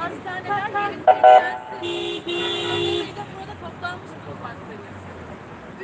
hastaneler. Dolayısıyla burada toplanmış bulunmaktayız.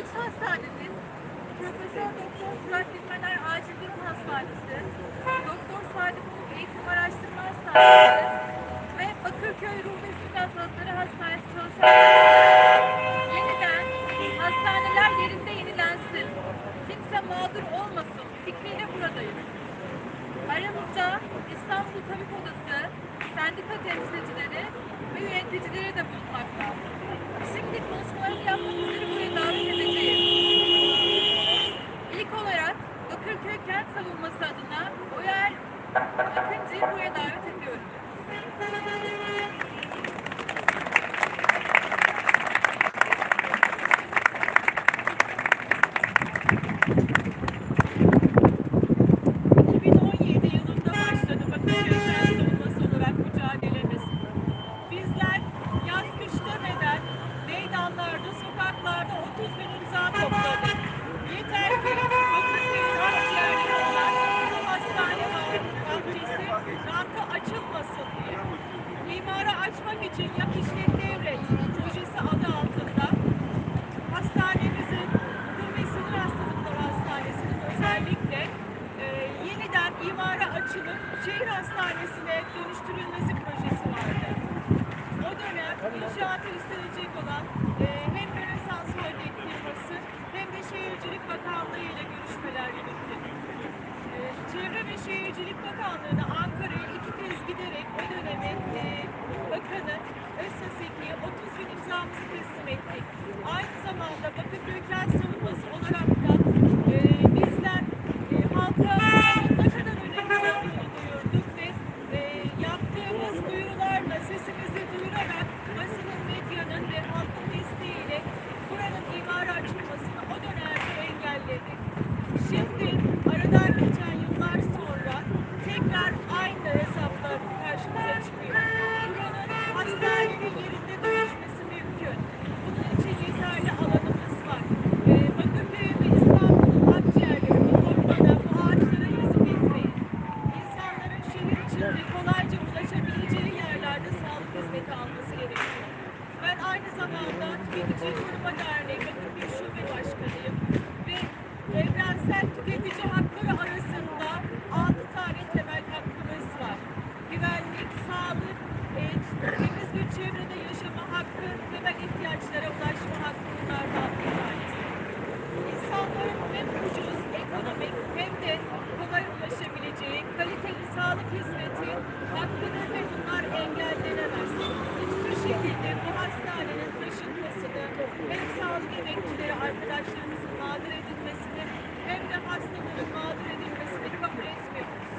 Üç hastanenin Profesör Doktor Bilmener Acil Durum Hastanesi, Doktor Bulut Eğitim Araştırma Hastanesi ve Bakırköy Ruh ve Sinir Hastanesi çalışanları yeniden hastaneler yerinde yenilensin. Kimse mağdur olmasın fikriyle buradayız. Aramızda İstanbul Tabip Odası, sendika temsilcileri ve yöneticileri de bulunmakta. Şimdi konuşmalarını yapmak üzere buraya davet edeceğim. Açılmasın diye. İmara açmak için Yap İşlet Devlet projesi adı altında hastanemizin, Ruh ve Sinir Hastalıkları Hastanesi'nin özellikle e, yeniden imara açılıp şehir hastanesine dönüştürülmesi projesi vardı. O dönem inşaatı üstlenecek olan e, hem Rönesans Holding firması hem de Şehircilik Bakanlığı ile görüşmeler yürüttük. E, Çevre ve Şehircilik Bakanlığı'na Bakırköy Kent Savunması olarak da e, bizler e, halka ne kadar önemli olduğunu duyurduk ve e, yaptığımız duyurularla sesimizi duyurarak basının, medyanın ve halkın desteğiyle buranın imara açılmasını o dönemde engelledik. Şimdi aradan geçen yıllar sonra tekrar aynı hesaplar karşımıza çıkıyor. Buranın hastanenin yerinde dönüşmesi mümkün. Bunun için yeterli alanımız var. Ee, Bakırköy ve İstanbul'un akciğerlerini korumada bu ağaçlara yazık etmeyin. İnsanların şehir içinde kolayca ulaşabileceği yerlerde sağlık hizmeti alması gerekiyor. Ben aynı zamanda Tüketici Koruma Derneği Bakırköy Şube Başkanıyım ve evrensel tüketici hakları arasında 6 tane temel hakkımız var. Güvenlik, sağlık, temiz bir çevrede yaşama hakkı, temel ihtiyaçlara ulaşma hakkı bunlardan bir tanesi. İnsanların hem ucuz, ekonomik hem de kolay ulaşabileceği kaliteli sağlık hizmeti hakkıdır ve bunlar engellenemez. Hiçbir şekilde bu hastanenin taşınmasını hem sağlık emekçileri arkadaşlarımızın mağdur edilmesini hem de hastaların mağdur edilmesini kabul etmiyoruz.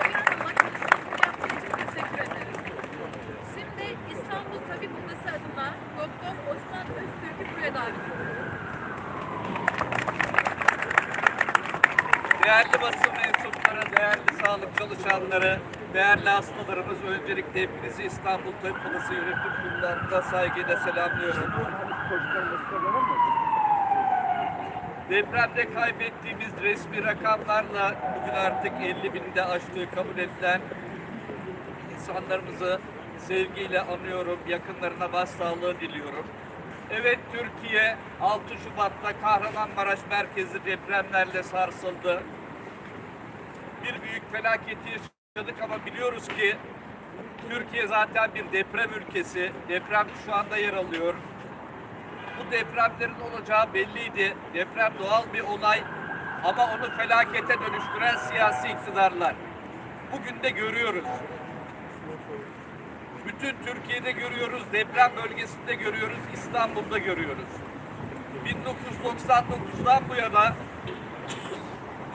Oyer Hanım'a konuşmasını yaptığı için teşekkür ederiz. Şimdi İstanbul Tabip Odası adına Doktor Osman Öztürk'ü buraya davet ediyorum. Değerli basın mensupları, değerli sağlık çalışanları, değerli hastalarımız öncelikle hepinizi İstanbul Tabip Odası Yönetim Kurulu'nda saygıyla selamlıyorum. Depremde kaybettiğimiz resmi rakamlarla bugün artık 50 binde aştığı kabul edilen insanlarımızı sevgiyle anıyorum, yakınlarına başsağlığı diliyorum. Evet Türkiye 6 Şubat'ta Kahramanmaraş merkezi depremlerle sarsıldı. Bir büyük felaketi yaşadık ama biliyoruz ki Türkiye zaten bir deprem ülkesi. Deprem şu anda yer alıyor. Bu depremlerin olacağı belliydi. Deprem doğal bir olay ama onu felakete dönüştüren siyasi iktidarlar. Bugün de görüyoruz. Bütün Türkiye'de görüyoruz, deprem bölgesinde görüyoruz, İstanbul'da görüyoruz. 1999'dan bu yana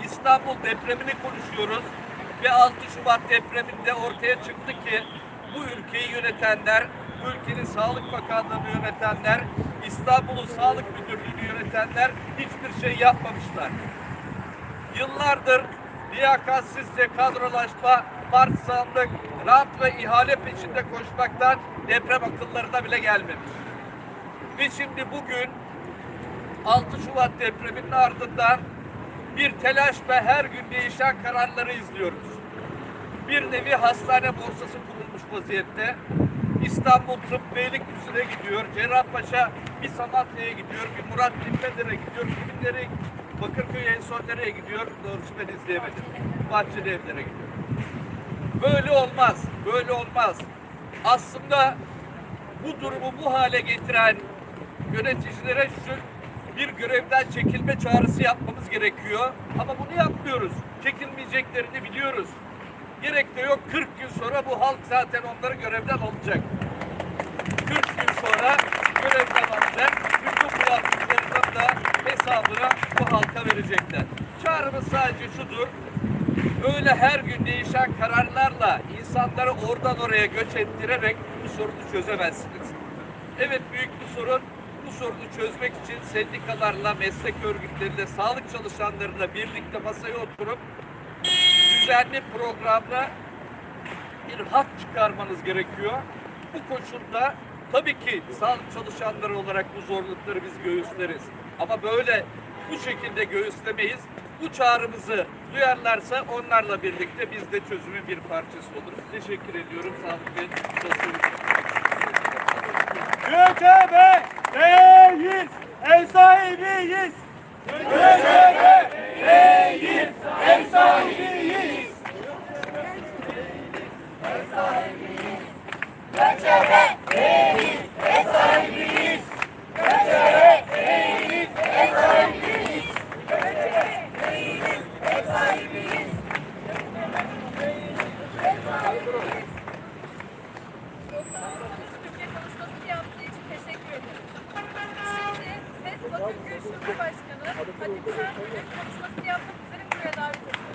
İstanbul depremini konuşuyoruz ve 6 Şubat depreminde ortaya çıktı ki bu ülkeyi yönetenler, bu ülkenin Sağlık Bakanlığı'nı yönetenler, İstanbul'un Sağlık Müdürlüğü'nü yönetenler hiçbir şey yapmamışlar. Yıllardır liyakatsizce kadrolaşma, partisanlık, rant ve ihale peşinde koşmaktan deprem akıllarına bile gelmemiş. Ve şimdi bugün 6 Şubat depreminin ardından bir telaş ve her gün değişen kararları izliyoruz. Bir nevi hastane borsası kurulmuş vaziyette. İstanbul Tıp Beylikdüzü'ne gidiyor, Cerrahpaşa bir Samatya'ya gidiyor, bir Murat Dinmeder'e gidiyor, kimin nereye Bakırköy en son nereye gidiyor? Doğrusu ben izleyemedim. Bahçeli evlere gidiyor. Böyle olmaz, böyle olmaz. Aslında bu durumu bu hale getiren yöneticilere şu bir görevden çekilme çağrısı yapmamız gerekiyor. Ama bunu yapmıyoruz. Çekilmeyeceklerini biliyoruz. Gerek de yok 40 gün sonra bu halk zaten onları görevden alacak. 40 gün sonra görevden alacak. Bütün bu yaptıklarının da hesabını bu halka verecekler. Çağrımız sadece şudur. Öyle her gün değişen kararlarla insanları oradan oraya göç ettirerek bu sorunu çözemezsiniz. Evet büyük bir sorun. Sorunu çözmek için sendikalarla, meslek örgütleriyle, sağlık çalışanlarıyla birlikte masaya oturup düzenli programla bir hak çıkarmanız gerekiyor. Bu koşulda tabii ki sağlık çalışanları olarak bu zorlukları biz göğüsleriz. Ama böyle bu şekilde göğüslemeyiz. Bu çağrımızı duyarlarsa onlarla birlikte biz de çözümün bir parçası oluruz. Teşekkür ediyorum. Sağlık ve Sosyal Göçebeyiz, ev sahibiyiz. Göçebeyiz, ev sahibiyiz. Türkiye konuşmasını yaptığı için teşekkür ederim. Şimdi Ses Bakırköy Şube Başkanı Hatip Şengül'ün konuşmasını yapmak üzere buraya davet ediyorum.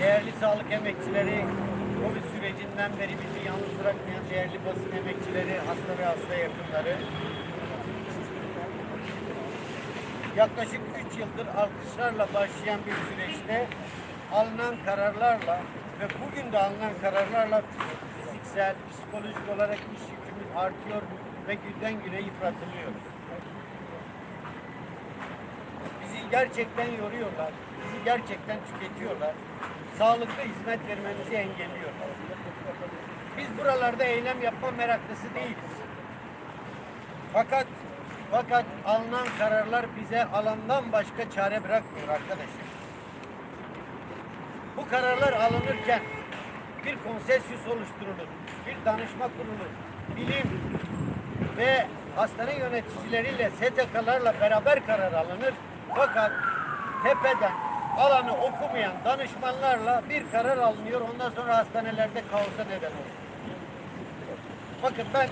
Değerli sağlık emekçileri, Covid sürecinden beri bizi yalnız bırakmayan değerli basın emekçileri, hasta ve hasta yakınları. Yaklaşık 3 yıldır alkışlarla başlayan bir süreçte alınan kararlarla ve bugün de alınan kararlarla fiziksel, psikolojik olarak iş yükümüz artıyor ve günden güne yıpratılıyoruz. Bizi gerçekten yoruyorlar. Bizi gerçekten tüketiyorlar. Sağlıklı hizmet vermemizi engelliyorlar. Biz buralarda eylem yapma meraklısı değiliz. Fakat fakat alınan kararlar bize alandan başka çare bırakmıyor arkadaşlar. Bu kararlar alınırken bir konsensüs oluşturulur, bir danışma kurulur, bilim ve hastane yöneticileriyle STK'larla beraber karar alınır. Fakat tepeden alanı okumayan danışmanlarla bir karar alınıyor. Ondan sonra hastanelerde kaosa neden olur. Bakın ben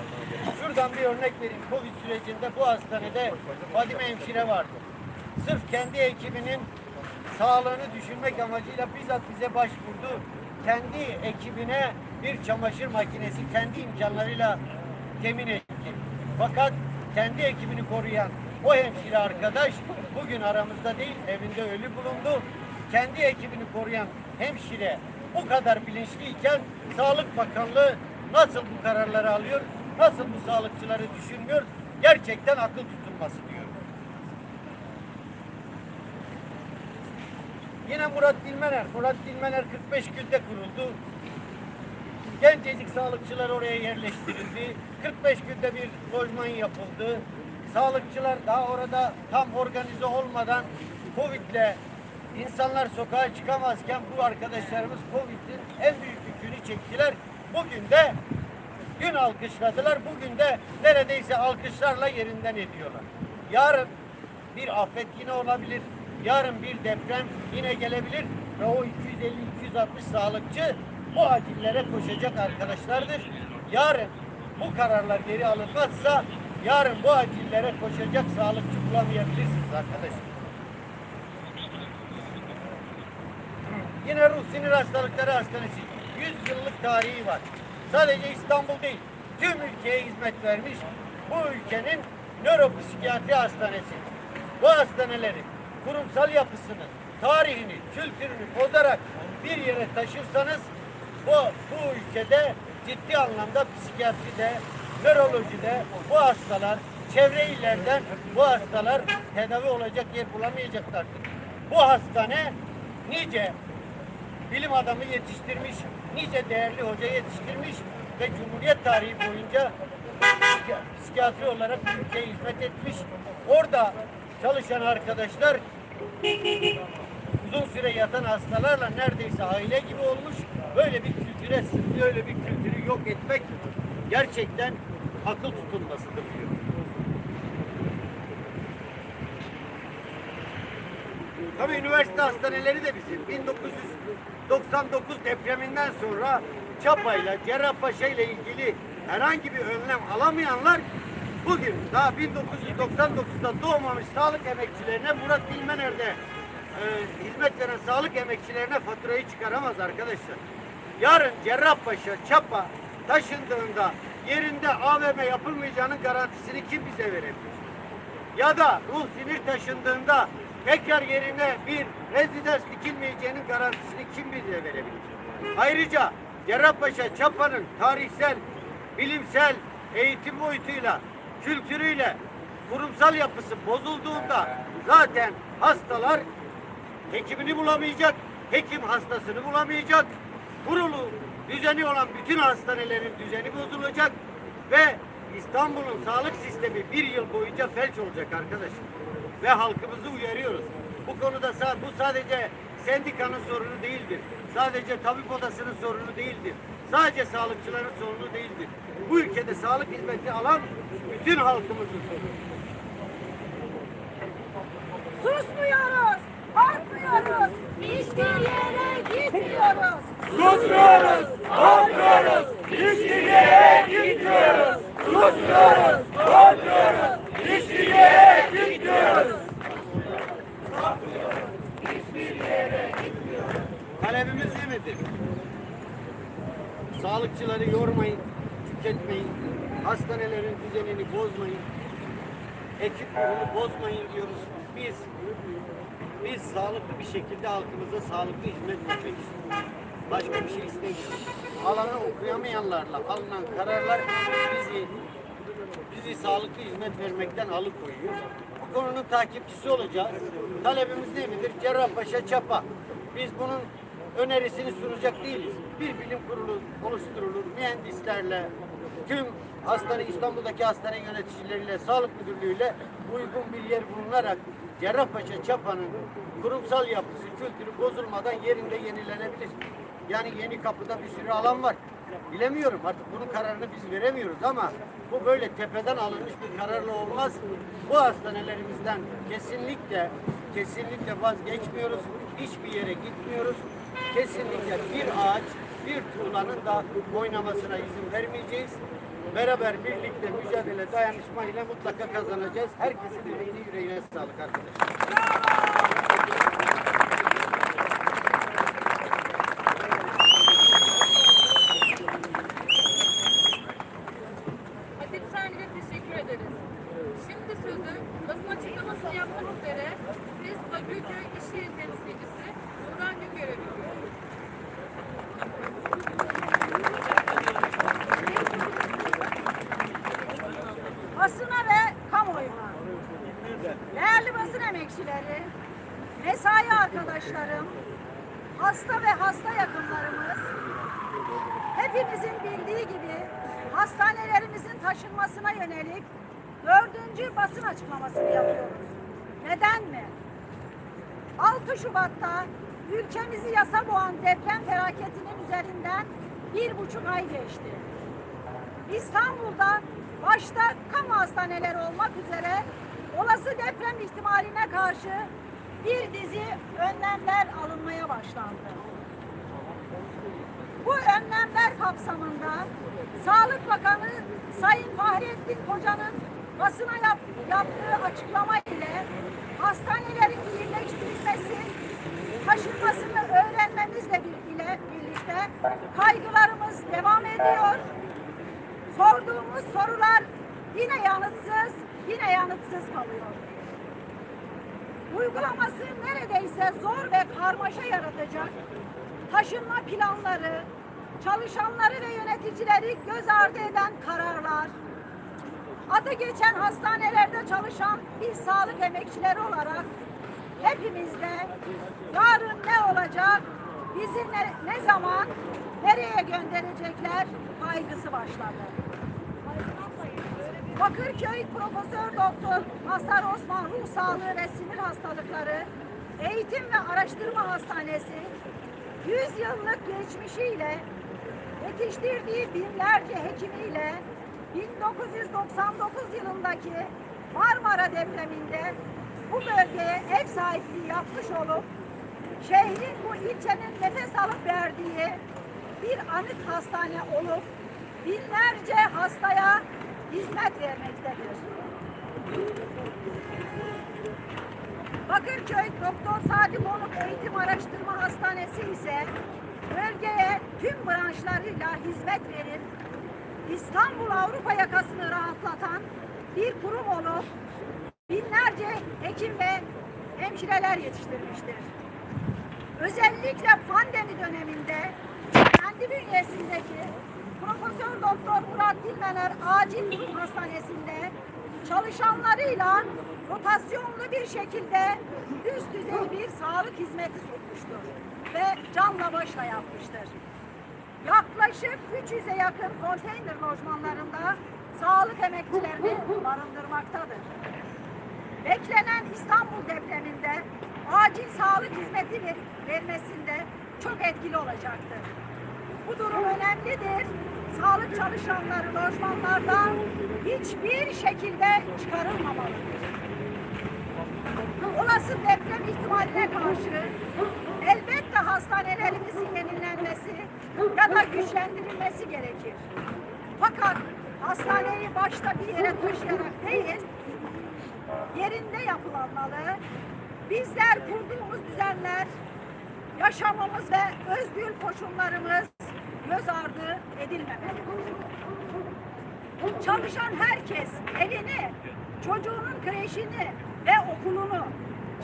şuradan bir örnek vereyim. Covid sürecinde bu hastanede Fadime hemşire vardı. Sırf kendi ekibinin sağlığını düşünmek amacıyla bizzat bize başvurdu. Kendi ekibine bir çamaşır makinesi kendi imkanlarıyla temin etti. Fakat kendi ekibini koruyan o hemşire arkadaş bugün aramızda değil evinde ölü bulundu. Kendi ekibini koruyan hemşire bu kadar bilinçliyken Sağlık Bakanlığı nasıl bu kararları alıyor? Nasıl bu sağlıkçıları düşünmüyor? Gerçekten akıl tutulması diyor. Yine Murat Dilmener. Murat Dilmener 45 günde kuruldu. Gencecik sağlıkçılar oraya yerleştirildi. 45 günde bir lojman yapıldı. Sağlıkçılar daha orada tam organize olmadan Covid'le insanlar sokağa çıkamazken bu arkadaşlarımız Covid'in en büyük yükünü çektiler. Bugün de dün alkışladılar. Bugün de neredeyse alkışlarla yerinden ediyorlar. Yarın bir afet yine olabilir. Yarın bir deprem yine gelebilir ve o 250-260 sağlıkçı bu acillere koşacak arkadaşlardır. Yarın bu kararlar geri alınmazsa yarın bu acillere koşacak sağlıkçı bulamayabilirsiniz arkadaşlar. Yine Ruh Sinir Hastalıkları Hastanesi 100 yıllık tarihi var. Sadece İstanbul değil, tüm ülkeye hizmet vermiş bu ülkenin nöropsikiyatri hastanesi. Bu hastanelerin kurumsal yapısını, tarihini, kültürünü bozarak bir yere taşırsanız bu, bu ülkede ciddi anlamda psikiyatride, nörolojide bu hastalar çevre illerden bu hastalar tedavi olacak yer bulamayacaklardır. Bu hastane nice bilim adamı yetiştirmiş, nice değerli hoca yetiştirmiş ve Cumhuriyet tarihi boyunca psiki- psikiyatri olarak ülkeye hizmet etmiş. Orada çalışan arkadaşlar uzun süre yatan hastalarla neredeyse aile gibi olmuş. Böyle bir kültüre, böyle bir kültürü yok etmek gerçekten akıl tutulmasıdır diyor. Tabii üniversite hastaneleri de bizim. 1999 depreminden sonra Çapa'yla, Cerrahpaşa ile ilgili herhangi bir önlem alamayanlar bugün daha 1999'da doğmamış sağlık emekçilerine Murat Bilmener'de e, hizmet veren sağlık emekçilerine faturayı çıkaramaz arkadaşlar. Yarın Cerrahpaşa, Çapa taşındığında yerinde AVM yapılmayacağının garantisini kim bize verebilir? ya da ruh sinir taşındığında tekrar yerine bir rezidans dikilmeyeceğinin garantisini kim bize verebilir? Ayrıca Cerrahpaşa Çapa'nın tarihsel, bilimsel, eğitim boyutuyla, kültürüyle, kurumsal yapısı bozulduğunda zaten hastalar hekimini bulamayacak, hekim hastasını bulamayacak, kurulu düzeni olan bütün hastanelerin düzeni bozulacak ve İstanbul'un sağlık sistemi bir yıl boyunca felç olacak arkadaşlar. Ve halkımızı uyarıyoruz. Bu konuda bu sadece sendikanın sorunu değildir. Sadece tabip odasının sorunu değildir. Sadece sağlıkçıların sorunu değildir. Bu ülkede sağlık hizmeti alan bütün halkımızın sorunu. Susmuyoruz, korkmuyoruz, hiçbir yere gitmiyoruz. Talebimiz ne midir? Sağlıkçıları yormayın, tüketmeyin. Hastanelerin düzenini bozmayın. Ekip kurulu bozmayın diyoruz. Biz biz sağlıklı bir şekilde halkımıza sağlıklı hizmet vermek istiyoruz. Başka bir şey istemiyoruz. Alanı okuyamayanlarla alınan kararlar bizi bizi sağlıklı hizmet vermekten alıkoyuyor. Bu konunun takipçisi olacağız. Talebimiz ne midir? Cerrahpaşa Çapa. Biz bunun önerisini sunacak değiliz. Bir bilim kurulu oluşturulur, mühendislerle, tüm hastane İstanbul'daki hastane yöneticileriyle, sağlık müdürlüğüyle uygun bir yer bulunarak Cerrahpaşa Çapa'nın kurumsal yapısı, kültürü bozulmadan yerinde yenilenebilir. Yani yeni kapıda bir sürü alan var. Bilemiyorum artık bunun kararını biz veremiyoruz ama bu böyle tepeden alınmış bir kararla olmaz. Bu hastanelerimizden kesinlikle kesinlikle vazgeçmiyoruz. Hiçbir yere gitmiyoruz. Kesinlikle bir ağaç, bir tuğlanın da oynamasına izin vermeyeceğiz. Beraber birlikte mücadele, dayanışma ile mutlaka kazanacağız. Herkesin emeğine yüreğine sağlık arkadaşlar. Hatip Şahin'e teşekkür ederiz. Şimdi sözü basın açıklamasını yapmak üzere biz Bakırköy İş Yeri Temsilcisi Nurhan Güngör'e veriyoruz. basına ve kamuoyuna. Değerli basın emekçileri, mesai arkadaşlarım, hasta ve hasta yakınlarımız, hepimizin bildiği gibi hastanelerimizin taşınmasına yönelik dördüncü basın açıklamasını yapıyoruz. Neden mi? 6 Şubat'ta ülkemizi yasa boğan deprem felaketinin üzerinden bir buçuk ay geçti. İstanbul'da başta kamu hastaneleri olmak üzere olası deprem ihtimaline karşı bir dizi önlemler alınmaya başlandı. Bu önlemler kapsamında Sağlık Bakanı Sayın Fahrettin Koca'nın basına yap- yaptığı açıklama ile hastanelerin birleştirilmesi, taşınmasını öğrenmemizle ile birlikte kaygılarımız devam ediyor. Sorduğumuz sorular yine yanıtsız, yine yanıtsız kalıyor. Uygulaması neredeyse zor ve karmaşa yaratacak taşınma planları, çalışanları ve yöneticileri göz ardı eden kararlar, adı geçen hastanelerde çalışan bir sağlık emekçileri olarak hepimizde yarın ne olacak, bizi ne, ne zaman, nereye gönderecekler kaygısı başladı. Bakırköy Profesör Doktor Masar Osman Ruh Sağlığı ve Sinir Hastalıkları Eğitim ve Araştırma Hastanesi 100 yıllık geçmişiyle yetiştirdiği binlerce hekimiyle 1999 yılındaki Marmara depreminde bu bölgeye ev sahipliği yapmış olup şehrin bu ilçenin nefes alıp verdiği bir anıt hastane olup binlerce hastaya hizmet vermektedir. Bakırköy Doktor Sadi Konuk Eğitim Araştırma Hastanesi ise bölgeye tüm branşlarıyla hizmet verip İstanbul Avrupa yakasını rahatlatan bir kurum olup binlerce hekim ve hemşireler yetiştirmiştir. Özellikle pandemi döneminde kendi bünyesindeki Profesör Doktor Murat Dilmener Acil Durum Hastanesi'nde çalışanlarıyla rotasyonlu bir şekilde üst düzey bir sağlık hizmeti sunmuştur ve canla başla yapmıştır. Yaklaşık 300'e yakın konteyner lojmanlarında sağlık emekçilerini barındırmaktadır beklenen İstanbul depreminde acil sağlık hizmeti ver- vermesinde çok etkili olacaktır. Bu durum önemlidir. Sağlık çalışanları lojmanlardan hiçbir şekilde çıkarılmamalıdır. Olası deprem ihtimaline karşı elbette hastanelerimizin yenilenmesi ya da güçlendirilmesi gerekir. Fakat hastaneyi başta bir yere taşıyarak değil, yerinde yapılanmalı. Bizler kurduğumuz düzenler, yaşamamız ve özgür koşullarımız göz ardı edilmemelidir. Çalışan herkes evini, çocuğunun kreşini ve okulunu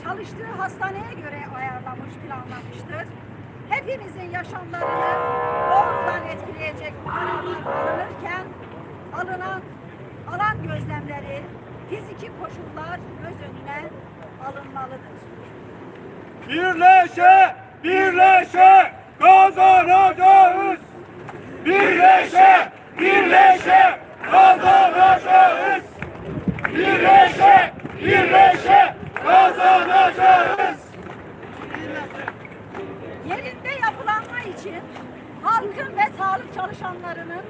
çalıştığı hastaneye göre ayarlamış, planlamıştır. Hepimizin yaşamlarını doğrudan etkileyecek kararlar alınırken alınan alan gözlemleri, fiziki koşullar göz önüne alınmalıdır. Birleşe, birleşe kazanacağız. Birleşe, birleşe kazanacağız. Birleşe, birleşe kazanacağız. Yerinde yapılanma için halkın ve sağlık çalışanlarının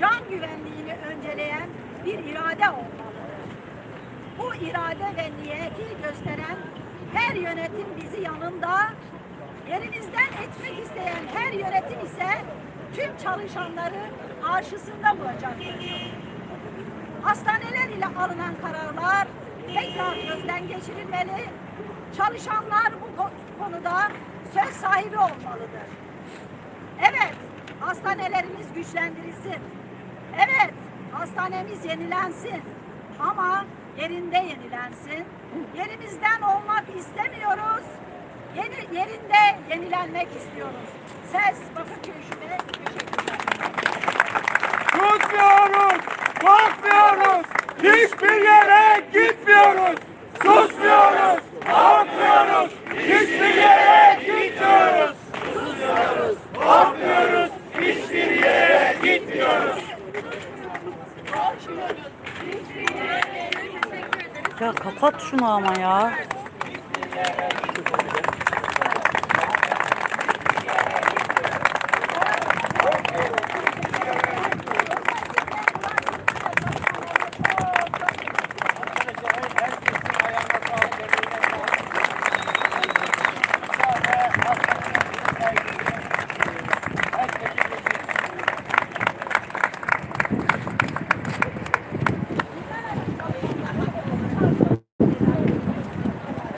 can güvenliğini önceleyen bir irade olmalıdır. Bu irade ve niyeti gösteren her yönetim bizi yanında, yerimizden etmek isteyen her yönetim ise tüm çalışanları karşısında bulacaktır. Hastaneler ile alınan kararlar tekrar gözden geçirilmeli. Çalışanlar bu ko- konuda söz sahibi olmalıdır. Evet, hastanelerimiz güçlendirilsin. Evet, hastanemiz yenilensin. Ama yerinde yenilensin. Yerimizden olmak istemiyoruz. Yeni, yerinde yenilenmek istiyoruz. Ses Bakırköy Şube. Susmuyoruz, bakmıyoruz, hiçbir yere gitmiyoruz. Susmuyoruz, bakmıyoruz, hiçbir yere gitmiyoruz. Susmuyoruz, bakmıyoruz, hiçbir yere gitmiyoruz. Ya kapat şunu ama ya.